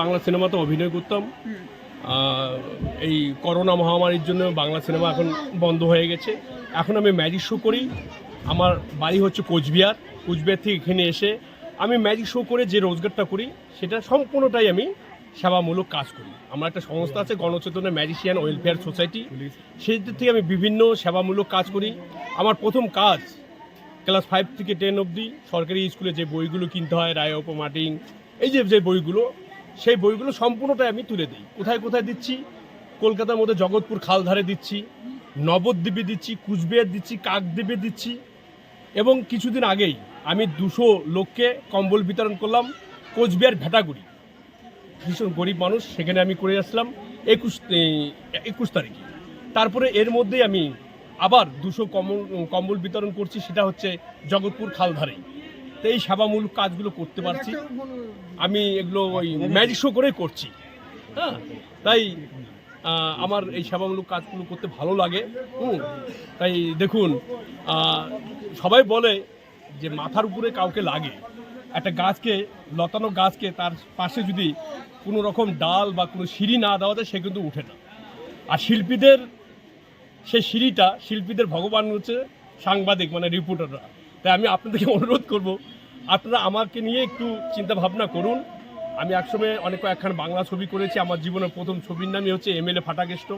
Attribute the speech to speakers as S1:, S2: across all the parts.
S1: বাংলা সিনেমাতে অভিনয় করতাম। এই করোনা মহামারীর জন্য বাংলা সিনেমা এখন বন্ধ হয়ে গেছে। এখন আমি ম্যাজিক শো করি। আমার বাড়ি হচ্ছে কোচবিহার। কোচবিহার থেকে এখানে এসে আমি ম্যাজিক শো করে যে রোজগারটা করি, সেটা সম্পূর্ণটাই আমি সেবামূলক কাজ করি। আমার একটা সংস্থা আছে, গণচেতনা ম্যাজিশিয়ান ওয়েলফেয়ার সোসাইটি সেই থেকে আমি বিভিন্ন সেবামূলক কাজ করি। আমার প্রথম কাজ ক্লাস ফাইভ থেকে টেন অবধি সরকারি স্কুলে যে বইগুলো কিনতে হয় রায় মার্টিন, এই যে যে বইগুলো সেই বইগুলো সম্পূর্ণটাই আমি তুলে দিই। কোথায় কোথায় দিচ্ছি? কলকাতার মধ্যে জগৎপুর খালধারে দিচ্ছি, নবদ্বীপে দিচ্ছি, কুচবিহার দিচ্ছি, কাকদ্বীপে দিচ্ছি এবং কিছুদিন আগেই আমি দুশো লোককে কম্বল বিতরণ করলাম কোচবিহার ভেটাগুড়ি। ভীষণ গরিব মানুষ, সেখানে আমি করে আসলাম একুশ একুশ তারিখে। তারপরে এর মধ্যেই আমি আবার দুশো কম্বল কম্বল বিতরণ করছি, সেটা হচ্ছে জগৎপুর খালধারেই। তো এই সেবামূলক কাজগুলো করতে পারছি। আমি এগুলো ওই ম্যাজিক শো করেই করছি। হ্যাঁ? তাই আমার এই সেবামূলক কাজগুলো করতে ভালো লাগে। হুম? তাই দেখুন সবাই বলে যে মাথার উপরে কাউকে লাগে। একটা গাছকে লতানো গাছকে তার পাশে যদি কোনো রকম ডাল বা কোনো সিঁড়ি না দেওয়া যায় সে কিন্তু উঠে না। আর শিল্পীদের সেই সিঁড়িটা শিল্পীদের ভগবান হচ্ছে সাংবাদিক মানে রিপোর্টাররা তাই আমি আপনাদেরকে অনুরোধ করব আপনারা আমাকে নিয়ে একটু চিন্তা ভাবনা করুন। আমি একসময় অনেক কয়েকখান বাংলা ছবি করেছি। আমার জীবনের প্রথম ছবির নামই হচ্ছে এমএলএ ফাটাকেষ্ট।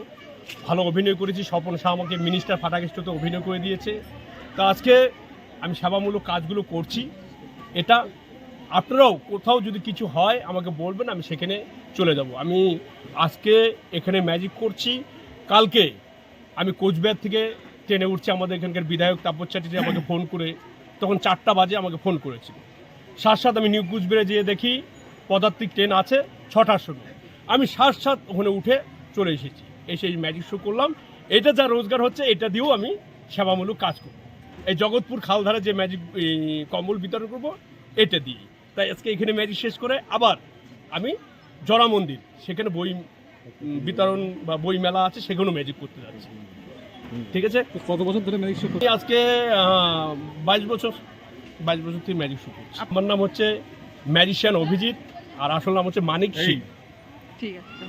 S1: ভালো অভিনয় করেছি। স্বপন শাহ আমাকে মিনিস্টার ফাটাকেষ্টতে অভিনয় করে দিয়েছে। তা আজকে আমি সেবামূলক কাজগুলো করছি। এটা আপনারাও কোথাও যদি কিছু হয় আমাকে বলবেন, আমি সেখানে চলে যাব। আমি আজকে এখানে ম্যাজিক করছি। কালকে আমি কোচবিহার থেকে ট্রেনে উঠছি। আমাদের এখানকার বিধায়ক তাপস আমাকে ফোন করে তখন চারটা বাজে আমাকে ফোন করেছিল। সাত সাত আমি নিউ কুচবিহারে যেয়ে দেখি পদার্থিক ট্রেন আছে ছটার সময়। আমি সাত সাত ওখানে উঠে চলে এসেছি। এসে এই ম্যাজিক শো করলাম। এটা যা রোজগার হচ্ছে, এটা দিয়েও আমি সেবামূলক কাজ করব। এই জগৎপুর খালধারে যে ম্যাজিক কম্বল বিতরণ করব, এটা দিয়ে তাই আজকে এখানে ম্যাজিক শেষ করে আবার আমি জরা মন্দির, সেখানে বই বিতরণ বা বই মেলা আছে, সেখানেও ম্যাজিক করতে যাচ্ছি। ঠিক আছে?
S2: কত বছর ধরে ম্যাজিক শো
S1: আজকে বাইশ বছর বাইশ বছর থেকে ম্যাজিক শো করছি। আমার নাম হচ্ছে ম্যাজিশিয়ান অভিজিৎ আর আসল নাম হচ্ছে মানিক সিং।
S3: ঠিক আছে